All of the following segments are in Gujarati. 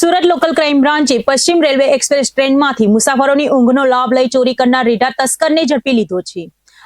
સુરત લોકલ ક્રાઇમ બ્રાન્ચે પશ્ચિમ રેલવે એક્સપ્રેસ ટ્રેનમાંથી મુસાફરોની ઊંઘનો લાભ લઈ ચોરી કરનાર રીઢા તસ્કરને ઝડપી લીધો છે.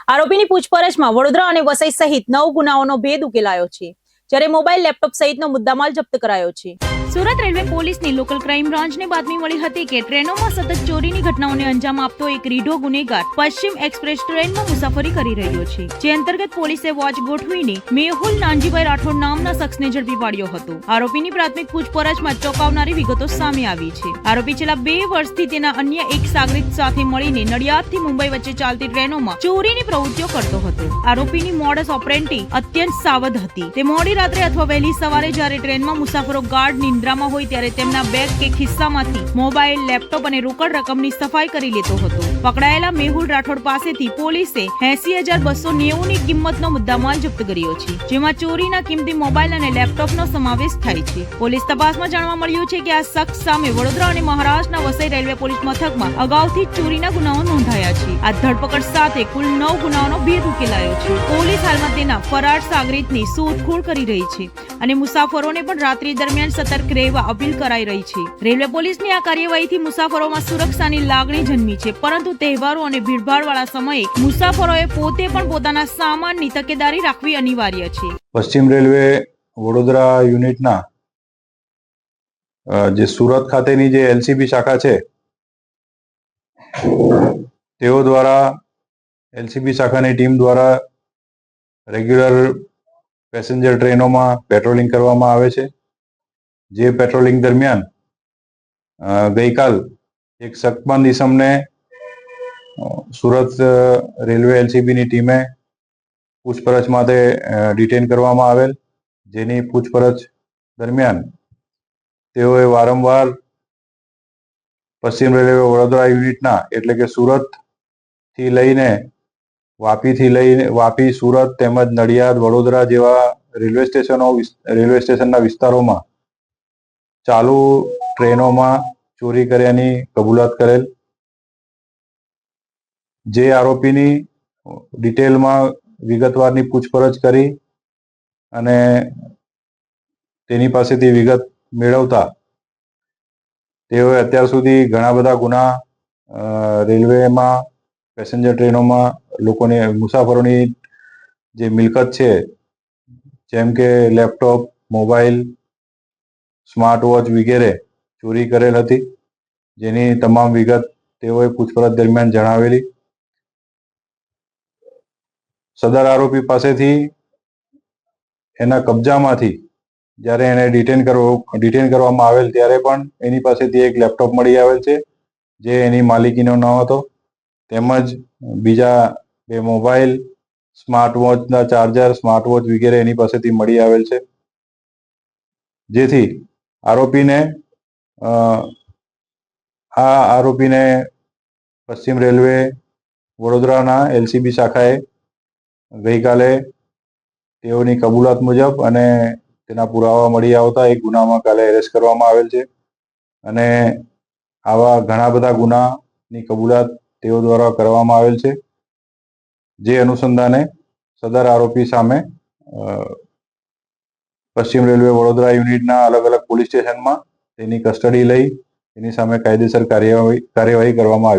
આરોપીની પૂછપરછમાં વડોદરા અને વસઈ સહિત નવ ગુનાઓનો ભેદ ઉકેલાયો છે. જ્યારે મોબાઈલ, લેપટોપ સહિતનો મુદ્દામાલ જપ્ત કરાયો છે. સુરત રેલવે પોલીસની લોકલ ક્રાઇમ બ્રાન્ચને બાતમી મળી હતી કે ટ્રેનોમાં સતત ચોરીની ઘટનાઓને અંજામ આપતો એક રીઢો ગુનેગાર પશ્ચિમ એક્સપ્રેસ ટ્રેનમાં મુસાફરી કરી રહ્યો છે, જે અંતર્ગત પોલીસે વોચ ગોઠવીને મેહુલ નાનજીભાઈ રાઠોડ નામના શખ્સને ઝડપી પાડ્યો હતો. આરોપીની પ્રાથમિક પૂછપરછમાં ચોંકાવનારી વિગતો સામે આવી છે. આરોપી છેલ્લા બે વર્ષથી તેના અન્ય એક સાગરિત સાથે મળીને નડિયાદથી મુંબઈ વચ્ચે ચાલતી ટ્રેનોમાં ચોરીની પ્રવૃત્તિઓ કરતો હતો. આરોપીની મોડસ ઓપરેન્ટી અત્યંત સાવધ હતી. તે મોડી રાત્રે અથવા વહેલી સવારે જ્યારે ટ્રેનમાં મુસાફરો ગાર્ડ નિંદ્રામાં હોય ત્યારે તેમના બેગ કે ખિસ્સામાંથી મોબાઈલ, લેપટોપ અને રોકડ રકમની સફાઈ કરી લેતો હતો. પકડાયેલા મેહુલ રાઠોડ પાસેથી પોલીસે એસી હજાર બસો નેવુંની કિંમતનો મુદ્દામાલ જપ્ત કર્યો છે, જેમાં ચોરીના કિંમતી મોબાઈલ અને લેપટોપનો સમાવેશ થાય છે. પોલીસ તપાસમાં જાણવા મળ્યું છે કે આ શખ્સ સામે વડોદરા અને મહારાષ્ટ્રના વસઈ રેલવે પોલીસ મથકમાં અગાઉથી ચોરીના ગુનાઓ નોંધાયા છે. આ ધરપકડ સાથે કુલ નવ ગુનાઓનો ભેદ ઉકેલાયો છે. પોલીસ હાલમાં તેના ફરાર સાગરીતની શોધખોળ કરી રહી છે. અને મુસાફરોને પણ રાત્રિ દરમિયાન સતર્ક રહેવા અપીલ કરાઈ રહી છે. રેલવે પોલીસની આ કાર્યવાહીથી મુસાફરોમાં સુરક્ષાની લાગણી જન્મી છે, પરંતુ તહેવારો અને ભીડભાડવાળા સમયે મુસાફરોએ પોતે પણ પોતાના સામાનની તકેદારી રાખવી અનિવાર્ય છે. પશ્ચિમ રેલવે વડોદરા યુનિટના જે સુરત ખાતેની જે એલસીબી શાખા છે, તેઓ દ્વારા એલસીબી શાખાની ટીમ દ્વારા રેગ્યુલર પેસેન્જર ટ્રેનોમાં પેટ્રોલિંગ કરવામાં આવે છે. જે પેટ્રોલિંગ દરમિયાન ગઈકાલ એક શકમંદ ઇસમને સુરત રેલવે એલસીબીની ટીમે પૂછપરછ માટે ડિટેન કરવામાં આવેલ. જેની પૂછપરછ દરમિયાન તેઓએ વારંવાર પશ્ચિમ રેલવે વડોદરા યુનિટના એટલે કે સુરતથી લઈને વાપીથી લઈને, વાપી, સુરત તેમજ નડિયાદ, વડોદરા જેવા રેલવે સ્ટેશનો રેલવે સ્ટેશનના વિસ્તારોમાં ચાલુ ટ્રેનોમાં ચોરી કર્યાની કબૂલાત કરેલ. જે આરોપીની ડિટેલમાં વિગતવારની પૂછપરછ કરી અને તેની પાસેથી વિગત મેળવતા તેઓએ અત્યાર સુધી ઘણા બધા ગુના રેલવેમાં પેસેન્જર ટ્રેનોમાં લોકોને મુસાફરોની જે મિલકત છે, જેમ કે લેપટોપ, મોબાઈલ સ્માર્ટ વોચ વગેરે ચોરી કરેલ હતી. જેની તમામ વિગત તેઓએ પૂછપરછ દરમિયાન જણાવેલી. સદર આરોપી પાસેથી એના કબજામાંથી જ્યારે એને ડિટેન કરવો ડિટેન કરવામાં આવેલ ત્યારે પણ એની પાસેથી એક લેપટોપ મળી આવેલ છે, જે એની માલિકીનો ન હતો. તેમજ બીજા બે મોબાઈલ સ્માર્ટ વોચના ચાર્જર સ્માર્ટ વોચ વગેરે એની પાસેથી મળી આવેલ છે. જેથી આરોપીને આ આરોપીને પશ્ચિમ રેલવે વડોદરાના એલસીબી શાખાએ ગઈકાલે તેઓની કબૂલાત મુજબ અને તેના પુરાવા મળી આવતા એક ગુનામાં કાલે એરેસ્ટ કરવામાં આવેલ છે. અને આવા ઘણા બધા ગુનાની કબૂલાત તેઓ દ્વારા કરવામાં આવેલ છે. જે અનુસંધાને સદર આરોપી સામે પશ્ચિમ રેલવે વડોદરા યુનિટના અલગ અલગ પોલીસ સ્ટેશનમાં તેની કસ્ટડી લઈ તેની સામે કાયદેસર કાર્યવાહી કાર્યવાહી કરવામાં આવી.